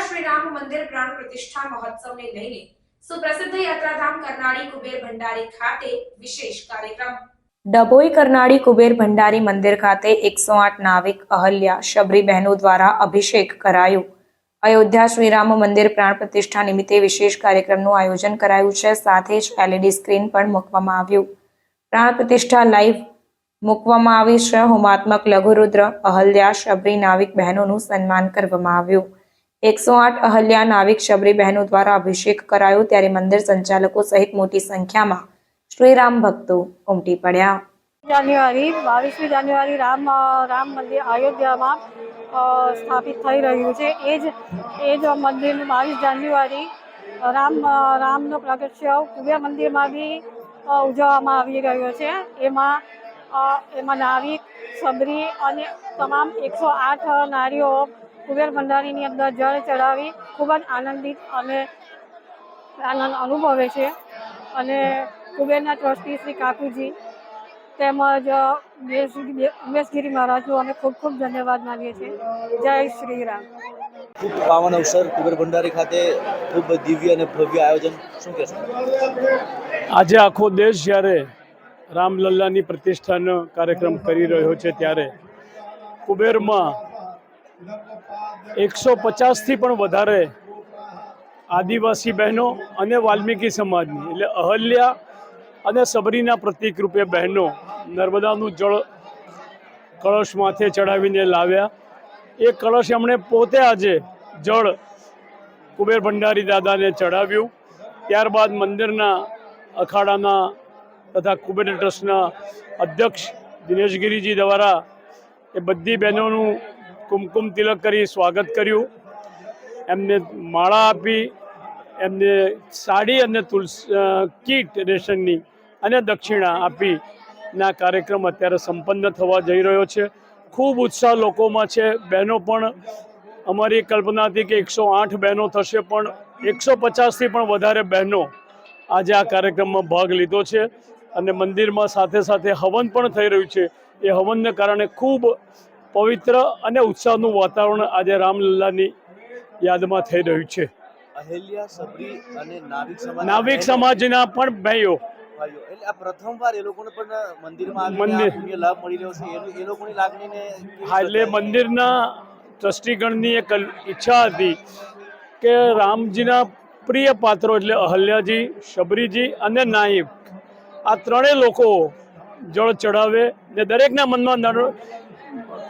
શ્રી રામ ડભોઈ કરનાળી કુબેર ભંડારી મંદિર ખાતે એકસો આઠ નાવિક અહલ્યા શબરી બહેનો દ્વારા અભિષેક કરાયો. અયોધ્યા શ્રીરામ મંદિર પ્રાણ પ્રતિષ્ઠા નિમિત્તે વિશેષ કાર્યક્રમનું આયોજન કરાયું છે. સાથે જ એલઈડી સ્ક્રીન પણ મૂકવામાં આવ્યું. પ્રાણ પ્રતિષ્ઠા લાઈવ મૂકવામાં આવી છે. હોમાત્મક લઘુરુદ્ર, અહલ્યા, શબરી નાવિક બહેનોનું સન્માન કરવામાં આવ્યું. એકસો આઠ અહલ્યા નાવિક, શબરી બહેનો દ્વારા અભિષેક કરાયો ત્યારે મંદિર સંચાલકો સહિત મોટી સંખ્યામાં શ્રીરામ ભક્તો ઉમટી પડ્યા. જાન્યુઆરી, બાવીસમી જાન્યુઆરી રામ રામ મંદિર અયોધ્યામાં સ્થાપિત થઈ રહ્યું છે. એ જ એ જ મંદિર બાવીસ જાન્યુઆરી રામ, રામનો પ્રગટ્ય કુબેર મંદિરમાં બી ઉજવવામાં આવી રહ્યો છે. એમાં એમાં નાવિક સબરી અને તમામ એકસો આઠ નારીઓ કુબેર ભંડારીની અંદર જળ ચડાવી ખૂબ જ આનંદિત અને આનંદ અનુભવે છે. અને કુબેરના ટ્રસ્ટી શ્રી કાકુજી તેમજ ઉમેશગીરી મહારાજનું મહારાજનો અમે ખૂબ ખૂબ ધન્યવાદ માનીએ છીએ. જય શ્રી રામ ખૂબ પાવન અવસર કુબેર ભંડારી ખાતે ખૂબ દિવ્ય અને ભવ્ય આયોજન. શું કહેશો? આજે આખો દેશ જ્યારે રામલલ્લાની પ્રતિષ્ઠાનો કાર્યક્રમ કરી રહ્યો છે ત્યારે કુબેરમાં એકસો પચાસથી પણ વધારે આદિવાસી બહેનો અને વાલ્મીકી સમાજની, એટલે અહલ્યા અને સબરીના પ્રતિક રૂપે બહેનો નર્મદાનું જળ કળશ માથે ચડાવીને લાવ્યા. એ કળશ એમણે પોતે આજે જળ કુબેર ભંડારી દાદાને ચડાવ્યું. ત્યારબાદ મંદિરના અખાડાના તથા કુબેર ટ્રસ્ટના અધ્યક્ષ દિનેશગીરીજી દ્વારા એ બધી બહેનોનું કુમકુમ તિલક કરી સ્વાગત કર્યું. એમને માળા આપી, એમને સાડી અને તુલસી કીટ રેશનની અને દક્ષિણા આપી ના કાર્યક્રમ અત્યારે સંપન્ન થવા જઈ રહ્યો છે. ખૂબ ઉત્સાહ લોકોમાં છે. બહેનો પણ, અમારી કલ્પના હતી કે એકસો આઠ બહેનો થશે, પણ એકસો પચાસથી પણ વધારે બહેનો આજે આ કાર્યક્રમમાં ભાગ લીધો છે. અને મંદિરમાં સાથે સાથે હવન પણ થઈ રહ્યું છે. એ હવનને કારણે ખૂબ પવિત્ર અને ઉત્સાહનું વાતાવરણ આજે રામલલ્લાની યાદમાં થઈ રહ્યું છે. નાવિક સમાજના પણ ભાઈઓ. એટલે? મંદિરના ટ્રસ્ટીગણની એક ઈચ્છા હતી કે રામજીના પ્રિય પાત્રો એટલે અહલ્યાજી શબરીજી અને નાઈક આ ત્રણેય લોકો જળ ચડાવે ને દરેકના મનમાં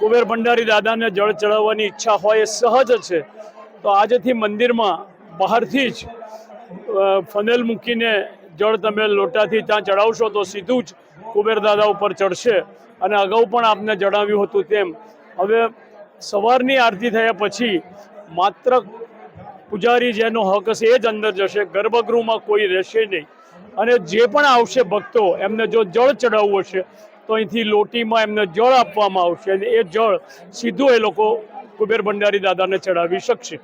કુબેર ભંડારી દાદાને જળ ચડાવવાની ઈચ્છા હોય એ સહજ છે. તો આજથી મંદિરમાં બહારથી જ ફનેલ મૂકીને જળ તમે લોટાથી ત્યાં ચડાવશો તો સીધું જ કુબેર દાદા ઉપર ચડશે અને અગાઉ પણ આપને જણાવ્યું હતું તેમ. હવે સવારની આરતી થયા પછી માત્ર પૂજારી જેનો હક હશે એ જ અંદર જશે. ગર્ભગૃહમાં કોઈ રહેશે નહીં. અને જે પણ આવશે ભક્તો, એમને જો જળ ચડાવવું હશે, તો અહીંથી લોટીમાં એમને જળ આપવામાં આવશે. એ જળ સીધું એ લોકો કુબેર ભંડારી દાદાને ચડાવી શકશે.